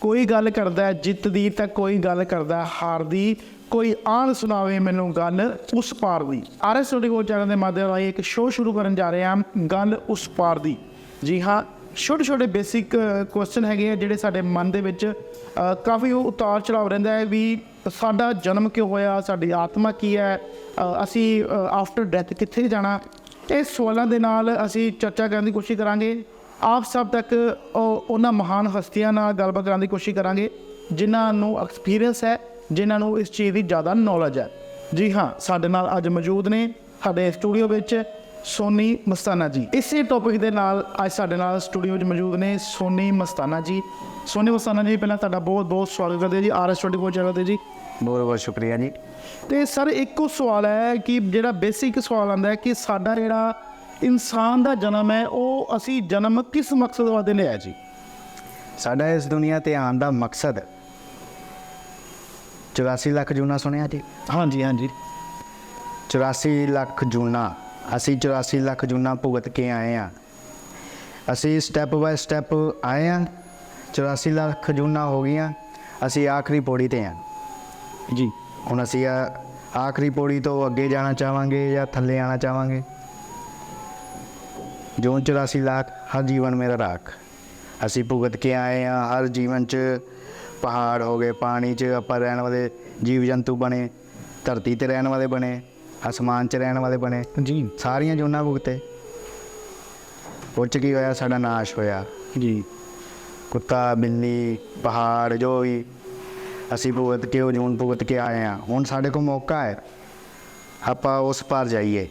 ਕੋਈ ਗੱਲ ਕਰਦਾ ਜਿੱਤ ਦੀ ਤਾਂ ਕੋਈ ਗੱਲ ਕਰਦਾ ਹਾਰ ਦੀ ਕੋਈ ਆਣ ਸੁਣਾਵੇ ਮੈਨੂੰ ਗੱਲ ਉਸ ਪਾਰ ਦੀ। ਆਰਐਸ ਸਟੂਡੀਓ ਚੈਨਲ ਦੇ ਮਾਧਿਅਮ ਰਾਹੀਂ ਇੱਕ ਸ਼ੋਅ ਸ਼ੁਰੂ ਕਰਨ ਜਾ ਰਹੇ ਹਾਂ ਗੱਲ ਉਸ ਪਾਰ ਦੀ। ਜੀ ਹਾਂ, ਛੋਟੇ ਛੋਟੇ ਬੇਸਿਕ ਕੁਐਸਚਨ ਹੈਗੇ ਆ ਜਿਹੜੇ ਸਾਡੇ ਮਨ ਦੇ ਵਿੱਚ ਕਾਫੀ ਉਹ ਉਤਾਰ ਚੜਾਵ ਰਹਿੰਦਾ ਹੈ ਵੀ ਸਾਡਾ ਜਨਮ ਕਿਉਂ ਹੋਇਆ, ਸਾਡੀ ਆਤਮਾ ਕੀ ਹੈ ਅਸੀਂ ਆਫਟਰ ਡੈਥ ਕਿੱਥੇ ਜਾਣਾ? ਇਹ ਸਵਾਲਾਂ ਦੇ ਨਾਲ ਅਸੀਂ ਚਰਚਾ ਕਰਨ ਦੀ ਕੋਸ਼ਿਸ਼ ਕਰਾਂਗੇ। ਆਪ ਸਭ ਤੱਕ ਉਹ ਉਹਨਾਂ ਮਹਾਨ ਹਸਤੀਆਂ ਨਾਲ ਗੱਲਬਾਤ ਕਰਨ ਦੀ ਕੋਸ਼ਿਸ਼ ਕਰਾਂਗੇ ਜਿਨ੍ਹਾਂ ਨੂੰ ਐਕਸਪੀਰੀਅੰਸ ਹੈ ਜਿਨ੍ਹਾਂ ਨੂੰ ਇਸ ਚੀਜ਼ ਦੀ ਜ਼ਿਆਦਾ ਨੌਲੇਜ ਹੈ। ਜੀ ਹਾਂ ਸਾਡੇ ਨਾਲ ਅੱਜ ਮੌਜੂਦ ਨੇ ਸਾਡੇ ਸਟੂਡੀਓ ਵਿੱਚ ਸੋਨੀ ਮਸਤਾਨਾ ਜੀ। ਇਸੇ ਟੌਪਿਕ ਦੇ ਨਾਲ ਅੱਜ ਸਾਡੇ ਨਾਲ ਸਟੂਡੀਓ 'ਚ ਮੌਜੂਦ ਨੇ ਸੋਨੀ ਮਸਤਾਨਾ ਜੀ। ਸੋਨੀ ਮਸਤਾਨਾ ਜੀ ਪਹਿਲਾਂ ਤੁਹਾਡਾ ਬਹੁਤ ਬਹੁਤ ਸਵਾਗਤ ਕਰਦੇ ਹਾਂ ਜੀ ਆਰਐਸ 24 ਚੈਨਲ ਤੇ ਜੀ। ਬਹੁਤ ਬਹੁਤ ਸ਼ੁਕਰੀਆ ਜੀ। ਤੇ ਸਰ ਇੱਕੋ ਸਵਾਲ ਹੈ ਕਿ ਜਿਹੜਾ ਬੇਸਿਕ ਸਵਾਲ ਆਂਦਾ ਹੈ ਕਿ ਸਾਡਾ ਜਿਹੜਾ ਇਨਸਾਨ ਦਾ ਜਨਮ ਹੈ ਉਹ ਅਸੀਂ ਜਨਮ ਕਿਸ ਮਕਸਦ ਵਾਸਤੇ ਲਿਆ ਜੀ? ਸਾਡਾ ਇਸ ਦੁਨੀਆ ਤੇ ਆਉਣ ਦਾ ਮਕਸਦ 84 ਲੱਖ ਜੂਨਾ ਸੁਣਿਆ ਜੀ? ਹਾਂਜੀ ਹਾਂਜੀ। 84 ਲੱਖ ਜੂਨਾ। ਅਸੀਂ 84 ਲੱਖ ਜੂਨਾ ਭੁਗਤ ਕੇ ਆਏ ਆ ਅਸੀਂ ਸਟੈਪ ਬਾਏ ਸਟੈਪ ਆਏ ਆ 84 ਲੱਖ ਜੂਨਾ ਹੋ ਗਈਆਂ। ਅਸੀਂ ਆਖਰੀ ਪੌੜੀ ਤੇ ਆ ਜੀ। ਹੁਣ ਅਸੀਂ ਆਖਰੀ ਪੌੜੀ ਤੋਂ ਅੱਗੇ ਜਾਣਾ ਚਾਹਾਂਗੇ ਜਾਂ ਥੱਲੇ ਆਣਾ ਚਾਹਾਂਗੇ? ਜੋ 84 ਲੱਖ ਹਰ ਜੀਵਨ ਮੇਰਾ ਰਾਖ। ਅਸੀਂ ਭੁਗਤ ਕੇ ਆਏ ਆ ਹਰ ਜੀਵਨ ਚ ਪਹਾੜ ਹੋ ਗਏ ਪਾਣੀ ਚ ਆਪਾਂ ਰਹਿਣ ਵਾਲੇ ਜੀਵ ਜੰਤੂ ਬਣੇ ਧਰਤੀ ਤੇ ਰਹਿਣ ਵਾਲੇ ਬਣੇ ਅਸਮਾਨ ਚ ਰਹਿਣ ਵਾਲੇ ਬਣੇ। ਜੀ। ਸਾਰੀਆਂ ਜੂਨਾਂ ਭੁਗਤੇ। ਉਹ 'ਚ ਕੀ ਹੋਇਆ ਸਾਡਾ ਨਾਸ਼ ਹੋਇਆ। ਜੀ। ਕੁੱਤਾ ਬਿੱਲੀ ਪਹਾੜ ਜੋ ਵੀ ਅਸੀਂ ਭੁਗਤ ਕੇ ਉਹ ਜੂਨ ਭੁਗਤ ਕੇ ਆਏ ਆ ਹੁਣ ਸਾਡੇ ਕੋਲ ਮੌਕਾ ਹੈ। ਆਪਾਂ ਉਸ ਪਾਰ ਜਾਈਏ।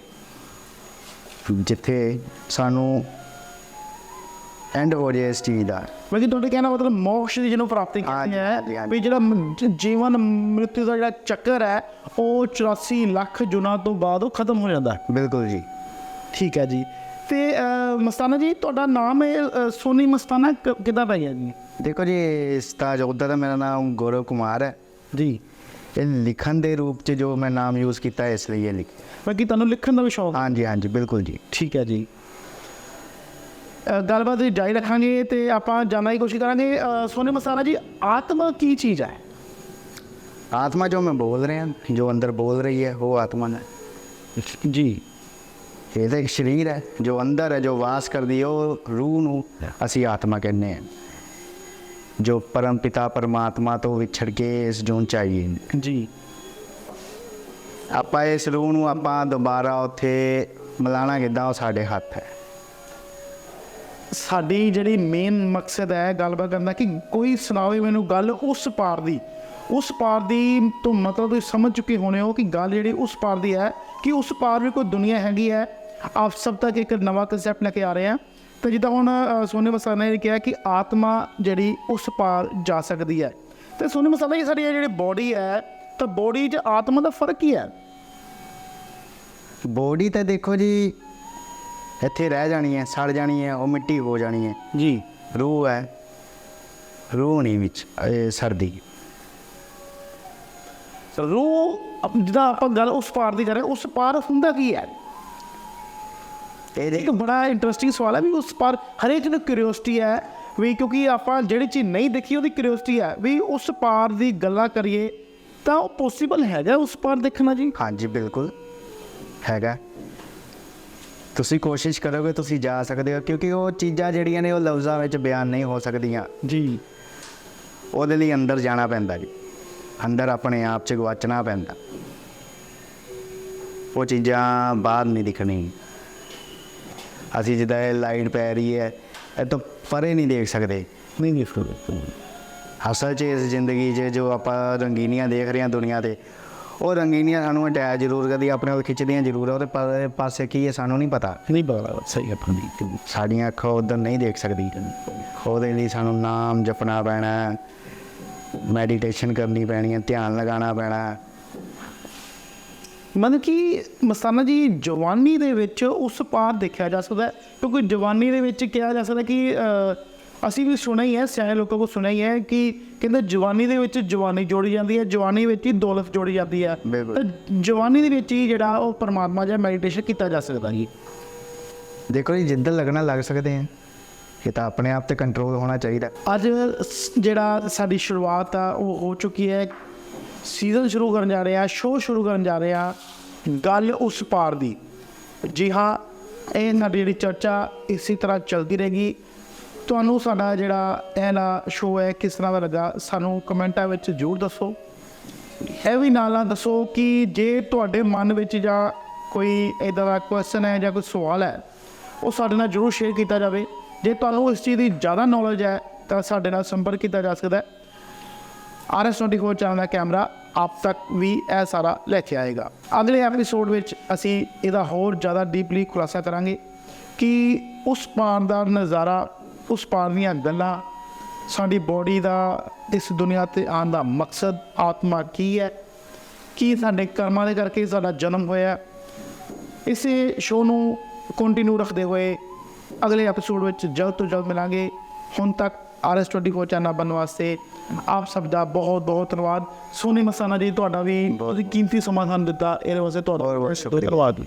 ਜਿੱਥੇ ਸਾਨੂੰ ਐਂਡ ਹੋ ਜੇ ਇਸ ਚੀਜ਼ ਦਾ। ਮੈਂ ਕਿ ਤੁਹਾਡੇ ਕਹਿਣਾ ਮਤਲਬ ਮੋਕਸ਼ ਦੀ ਜਿਹਨੂੰ ਪ੍ਰਾਪਤੀ ਕਰਨੀ ਹਾਂਜੀ, ਹੈ। ਵੀ ਜਿਹੜਾ ਜੀਵਨ ਮ੍ਰਿਤੂ ਦਾ ਜਿਹੜਾ ਚੱਕਰ ਹੈ ਉਹ 84 ਲੱਖ ਜੁਨਾ ਤੋਂ ਬਾਅਦ ਉਹ ਖਤਮ ਹੋ ਜਾਂਦਾ ਹੈ। ਬਿਲਕੁਲ ਜੀ। ਠੀਕ ਹੈ ਜੀ। ਤੇ ਮਸਤਾਨਾ ਜੀ ਤੁਹਾਡਾ ਨਾਮ ਹੈ ਸੋਨੀ ਮਸਤਾਨਾ ਕਿੱਦਾਂ ਪੈ ਗਿਆ ਜੀ? ਦੇਖੋ ਜੀ ਦਾ ਉਹਦਾ ਤਾਂ ਮੇਰਾ ਨਾਮ ਗੌਰਵ ਕੁਮਾਰ ਹੈ। ਜੀ। ਇਹ ਲਿਖਣ ਦੇ ਰੂਪ 'ਚ ਜੋ ਮੈਂ ਨਾਮ ਯੂਜ਼ ਕੀਤਾ ਹੈ ਇਸ ਲਈ ਇਹ ਲਿਖ ਮੈਂ ਕਿ ਤੁਹਾਨੂੰ ਲਿਖਣ ਦਾ ਵੀ ਸ਼ੌਕ ਹੈ। ਹਾਂਜੀ ਹਾਂਜੀ ਬਿਲਕੁਲ ਜੀ। ਠੀਕ ਹੈ ਜੀ। ਅ, ਗੱਲਬਾਤ ਦੀ ਜਾਰੀ ਰੱਖਾਂਗੇ ਤੇ ਆਪਾਂ ਜਾਣਨ ਦੀ ਕੋਸ਼ਿਸ਼ ਕਰਾਂਗੇ। ਅ, ਸੋਨੀ ਮਸਤਾਨਾ ਜੀ ਆਤਮਾ ਕੀ ਚੀਜ਼ ਹੈ? ਆਤਮਾ ਜੋ ਮੈਂ ਬੋਲ ਰਿਹਾ ਜੋ ਅੰਦਰ ਬੋਲ ਰਹੀ ਹੈ ਉਹ ਆਤਮਾ ਹੈ। ਜੀ। ਇਹ ਤਾਂ ਇੱਕ ਸਰੀਰ ਹੈ ਜੋ ਅੰਦਰ ਹੈ ਜੋ ਵਾਸ ਕਰਦੀ ਹੈ ਉਹ ਰੂਹ ਨੂੰ ਅਸੀਂ ਆਤਮਾ ਕਹਿੰਦੇ ਹਾਂ। ਜੋ ਪਰਮ ਪਿਤਾ ਪਰਮਾਤਮਾ ਤੋਂ ਵਿਛੜ ਕੇ ਇਸ ਜੂਨ ਚਾਹੀਏ ਜੀ। ਆਪਾਂ ਇਸ ਰੂਹ ਨੂੰ ਆਪਾਂ ਦੁਬਾਰਾ ਉੱਥੇ ਮਿਲਾਣਾ ਕਿੱਦਾਂ? ਉਹ ਸਾਡੇ ਹੱਥ ਹੈ। ਸਾਡੀ ਜਿਹੜੀ ਮੇਨ ਮਕਸਦ ਹੈ ਗੱਲਬਾਤ ਕਰਨ ਦਾ ਕਿ ਕੋਈ ਸੁਣਾਵੇ ਮੈਨੂੰ ਗੱਲ ਉਸ ਪਾਰ ਦੀ। ਉਸ ਪਾਰ ਦੀ ਤੋਂ ਮਤਲਬ ਤੁਸੀਂ ਸਮਝ ਚੁੱਕੇ ਹੋਣੇ ਹੋ ਕਿ ਗੱਲ ਜਿਹੜੀ ਉਸ ਪਾਰ ਦੀ ਹੈ ਕਿ ਉਸ ਪਾਰ ਵੀ ਕੋਈ ਦੁਨੀਆ ਹੈਗੀ ਹੈ। ਆਪ ਸਭ ਤੱਕ ਇੱਕ ਨਵਾਂ ਕਨਸੈਪਟ ਲੈ ਕੇ ਆ ਰਹੇ ਹਾਂ। ਤੇ ਜਿੱਦਾਂ ਹੁਣ ਸੋਨੀ ਮਸਾਨਾ ਨੇ ਕਿਹਾ ਕਿ ਆਤਮਾ ਜਿਹੜੀ ਉਸ ਪਾਰ ਜਾ ਸਕਦੀ ਹੈ। ਤੇ ਸੋਨੀ ਮਸਾਨਾ ਜੀ ਸਾਡੀ ਇਹ ਜਿਹੜੀ ਬੋਡੀ ਹੈ ਤਾਂ ਬੋਡੀ 'ਚ ਆਤਮਾ ਦਾ ਫ਼ਰਕ ਕੀ ਹੈ। ਬੋਡੀ ਤਾਂ ਦੇਖੋ ਜੀ ਇੱਥੇ ਰਹਿ ਜਾਣੀ ਹੈ ਸੜ ਜਾਣੀ ਹੈ ਉਹ ਮਿੱਟੀ ਹੋ ਜਾਣੀ ਹੈ। ਜੀ। ਰੂਹ ਹੈ ਰੂਹ ਨਹੀਂ ਵਿੱਚ ਇਹ ਸਰਦੀ। ਰੂਹ ਅਪ- ਜਿੱਦਾਂ ਆਪਾਂ ਗੱਲ ਉਸ ਪਾਰ ਦੀ ਕਰ ਰਹੇ ਉਸ ਪਾਰ ਹੁੰਦਾ ਕੀ ਹੈ? ਇਹ ਇੱਕ ਬੜਾ ਇੰਟਰਸਟਿੰਗ ਸਵਾਲ ਹੈ ਵੀ ਉਸ ਪਰ ਹਰੇਕ ਨੂੰ ਕਿਉਰਿਓਸਿਟੀ ਹੈ ਵੀ ਕਿਉਂਕਿ ਆਪਾਂ ਜਿਹੜੀ ਚੀਜ਼ ਨਹੀਂ ਦੇਖੀ ਉਹਦੀ ਕਿਉਰਿਓਸਿਟੀ ਹੈ ਵੀ ਉਸ ਪਾਰ ਦੀ ਗੱਲਾਂ ਕਰੀਏ ਤਾਂ ਉਹ ਪੋਸੀਬਲ ਹੈਗਾ ਉਸ ਪਾਰ ਦੇਖਣਾ ਜੀ? ਹਾਂਜੀ ਬਿਲਕੁਲ ਹੈਗਾ। ਤੁਸੀਂ ਕੋਸ਼ਿਸ਼ ਕਰੋਗੇ ਤੁਸੀਂ ਜਾ ਸਕਦੇ ਹੋ ਕਿਉਂਕਿ ਉਹ ਚੀਜ਼ਾਂ ਜਿਹੜੀਆਂ ਨੇ ਉਹ ਲਫ਼ਜ਼ਾਂ ਵਿੱਚ ਬਿਆਨ ਨਹੀਂ ਹੋ ਸਕਦੀਆਂ। ਜੀ। ਉਹਦੇ ਲਈ ਅੰਦਰ ਜਾਣਾ ਪੈਂਦਾ ਜੀ। ਅੰਦਰ ਆਪਣੇ ਆਪ 'ਚ ਗਵਾਚਣਾ ਪੈਂਦਾ। ਉਹ ਚੀਜ਼ਾਂ ਬਾਹਰ ਨਹੀਂ ਦਿਖਣੀ ਅਸੀਂ ਜਿੱਦਾਂ ਇਹ ਲਾਈਟ ਪੈ ਰਹੀ ਹੈ ਇਹ ਤੋਂ ਪਰੇ ਨਹੀਂ ਦੇਖ ਸਕਦੇ। ਨਹੀਂ ਨਹੀਂ ਅਸਲ 'ਚ ਇਸ ਜ਼ਿੰਦਗੀ 'ਚ ਜੋ ਆਪਾਂ ਰੰਗੀਨੀਆਂ ਦੇਖ ਰਹੇ ਹਾਂ ਦੁਨੀਆ ਤੇ ਉਹ ਰੰਗੀਨੀਆਂ ਸਾਨੂੰ ਅਟੈਚ ਜ਼ਰੂਰ ਕਰਦੀ ਆਪਣੇ ਵੱਲ ਖਿੱਚਦੀਆਂ ਜ਼ਰੂਰ ਆ, ਉਹਦੇ ਪਾਸੇ ਕੀ ਹੈ ਸਾਨੂੰ ਨਹੀਂ ਪਤਾ। ਨਹੀਂ ਪਤਾ ਸਹੀ ਆਪਾਂ ਦੀ। ਸਾਡੀਆਂ ਅੱਖਾਂ ਉਧਰ ਨਹੀਂ ਦੇਖ ਸਕਦੀ। ਉਹਦੇ ਲਈ ਸਾਨੂੰ ਨਾਮ ਜਪਣਾ ਪੈਣਾ ਮੈਡੀਟੇਸ਼ਨ ਕਰਨੀ ਪੈਣੀ ਹੈ ਧਿਆਨ ਲਗਾਉਣਾ ਪੈਣਾ। ਮਤਲਬ ਕਿ ਮਸਤਾਨਾ ਜੀ ਜਵਾਨੀ ਦੇ ਵਿੱਚ ਉਸ ਪਾਰ ਦੇਖਿਆ ਜਾ ਸਕਦਾ ਕਿਉਂਕਿ ਜਵਾਨੀ ਦੇ ਵਿੱਚ ਕਿਹਾ ਜਾ ਸਕਦਾ ਕਿ ਅਸੀਂ ਵੀ ਸੁਣਿਆ ਹੀ ਹੈ ਸਿਆਣੇ ਲੋਕਾਂ ਕੋਲ ਸੁਣਿਆ ਹੀ ਹੈ ਕਿ ਕਹਿੰਦੇ ਜਵਾਨੀ ਦੇ ਵਿੱਚ ਜਵਾਨੀ ਜੋੜੀ ਜਾਂਦੀ ਹੈ ਜਵਾਨੀ ਵਿੱਚ ਹੀ ਦੌਲਤ ਜੋੜੀ ਜਾਂਦੀ ਹੈ। ਤਾਂ ਜਵਾਨੀ ਦੇ ਵਿੱਚ ਹੀ ਜਿਹੜਾ ਉਹ ਪਰਮਾਤਮਾ ਜਾਂ ਮੈਡੀਟੇਸ਼ਨ ਕੀਤਾ ਜਾ ਸਕਦਾ ਜੀ। ਦੇਖੋ ਜੀ ਜਿੱਦਾਂ ਲੱਗਣਾ ਲੱਗ ਸਕਦੇ ਆ ਇਹ ਤਾਂ ਆਪਣੇ ਆਪ ਤੇ ਕੰਟਰੋਲ ਹੋਣਾ ਚਾਹੀਦਾ। ਅੱਜ ਜਿਹੜਾ ਸਾਡੀ ਸ਼ੁਰੂਆਤ ਆ ਉਹ ਹੋ ਚੁੱਕੀ ਹੈ ਸੀਜ਼ਨ ਸ਼ੁਰੂ ਕਰਨ ਜਾ ਰਿਹਾ ਸ਼ੋਅ ਸ਼ੁਰੂ ਕਰਨ ਜਾ ਰਿਹਾ ਗੱਲ ਉਸ ਪਾਰ ਦੀ। ਜੀ ਹਾਂ, ਇਹ ਸਾਡੀ ਜਿਹੜੀ ਚਰਚਾ ਇਸੇ ਤਰ੍ਹਾਂ ਚੱਲਦੀ ਰਹੇਗੀ। ਤੁਹਾਨੂੰ ਸਾਡਾ ਜਿਹੜਾ ਇਹ ਨਾ ਸ਼ੋਅ ਹੈ, ਕਿਸ ਤਰ੍ਹਾਂ ਦਾ ਲੱਗਾ, ਸਾਨੂੰ ਕਮੈਂਟਾਂ ਵਿੱਚ ਜ਼ਰੂਰ ਦੱਸੋ। ਇਹ ਵੀ ਨਾਲ ਨਾਲ ਦੱਸੋ ਕਿ ਜੇ ਤੁਹਾਡੇ ਮਨ ਵਿੱਚ ਜਾਂ ਕੋਈ ਇਦਾਂ ਦਾ ਕੁਐਸਚਨ ਹੈ ਜਾਂ ਕੋਈ ਸਵਾਲ ਹੈ, ਉਹ ਸਾਡੇ ਨਾਲ ਜ਼ਰੂਰ ਸ਼ੇਅਰ ਕੀਤਾ ਜਾਵੇ। ਜੇ ਤੁਹਾਨੂੰ ਇਸ ਚੀਜ਼ ਦੀ ਜ਼ਿਆਦਾ ਨੌਲੇਜ ਹੈ, ਤਾਂ ਸਾਡੇ ਨਾਲ ਸੰਪਰਕ ਕੀਤਾ ਜਾ ਸਕਦਾ ਹੈ। ਆਰ ਐਸ 24 ਚੈਨਲ ਦਾ ਕੈਮਰਾ ਆਪ ਤੱਕ ਵੀ ਇਹ ਸਾਰਾ ਲੈ ਕੇ ਆਏਗਾ। ਅਗਲੇ ਐਪੀਸੋਡ ਵਿੱਚ ਅਸੀਂ ਇਹਦਾ ਹੋਰ ਜ਼ਿਆਦਾ ਡੀਪਲੀ ਖੁਲਾਸਾ ਕਰਾਂਗੇ ਕਿ ਉਸ ਪਾਰ ਦਾ ਨਜ਼ਾਰਾ, ਉਸ ਪਾਰ ਦੀਆਂ ਗੱਲਾਂ, ਸਾਡੀ ਬੋਡੀ ਦਾ, ਇਸ ਦੁਨੀਆ ਤੇ ਆਉਣ ਦਾ ਮਕਸਦ, ਆਤਮਾ ਕੀ ਹੈ? ਕੀ ਸਾਡੇ ਕਰਮਾਂ ਦੇ ਕਰਕੇ ਸਾਡਾ ਜਨਮ ਹੋਇਆ? ਇਸੇ ਸ਼ੋਅ ਨੂੰ ਕੰਟੀਨਿਊ ਰੱਖਦੇ ਹੋਏ ਅਗਲੇ ਐਪੀਸੋਡ ਵਿੱਚ ਜਲਦ ਤੋਂ ਜਲਦ ਮਿਲਾਂਗੇ। ਹੁਣ ਤੱਕ ਆਰਐਸ 24 ਚੈਨਲ ਬਣਨ ਵਾਸਤੇ ਆਪ ਸਭ ਦਾ ਬਹੁਤ ਬਹੁਤ ਧੰਨਵਾਦ। ਸੋਨੀ ਮਸਾਨਾ ਜੀ ਤੁਹਾਡਾ ਵੀ ਬਹੁਤ ਕੀਮਤੀ ਸਮਾਂ ਸਾਨੂੰ ਦਿੱਤਾ ਇਹਦੇ ਵਾਸਤੇ ਤੁਹਾਡਾ ਬਹੁਤ ਬਹੁਤ। ਧੰਨਵਾਦ।